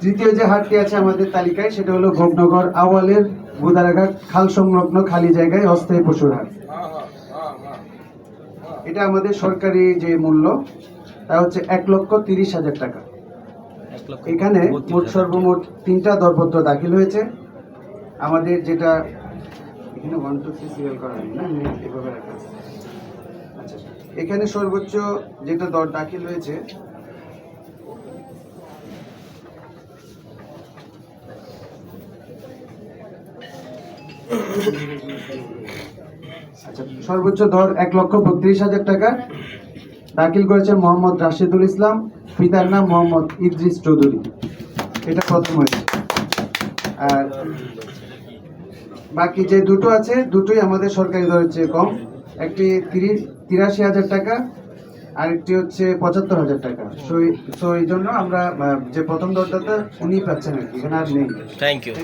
তৃতীয় যে হাটটি আছে আমাদের তালিকায়, সেটা হলো ভোগনগর আওয়ালের বুদারাঘাট খাল সংলগ্ন খালি জায়গায় অস্থায়ী পশুর হাট। এটা আমাদের সরকারি যে মূল্য, তা হচ্ছে এক লক্ষ তিরিশ হাজার টাকা। এখানে মোট সর্বমোট তিনটা দরপত্র দাখিল হয়েছে। আমাদের যেটা, এখানে ওয়ান টু থ্রি সিরিয়াল করা আচ্ছা এখানে সর্বোচ্চ যেটা দর দাখিল হয়েছে সর্বোচ্চ ধর এক লক্ষ বত্রিশ হাজার টাকা। দাখিল করেছেন মোহাম্মদ রাশিদুল ইসলাম, পিতার নাম মোহাম্মদ ইদ্রিস চৌধুরী। এটা প্রথম হয়েছে। আর বাকি যে দুটো আছে, দুটোই আমাদের সরকারি দরের চেয়ে কম। একটি তিরিশ তিরাশি হাজার টাকা, আরেকটি হচ্ছে পঁচাত্তর হাজার টাকা। সো সো এই জন্য আমরা যে প্রথম দরটাতে উনি পাচ্ছেন আর কি। এখানে আর নেই। Thank you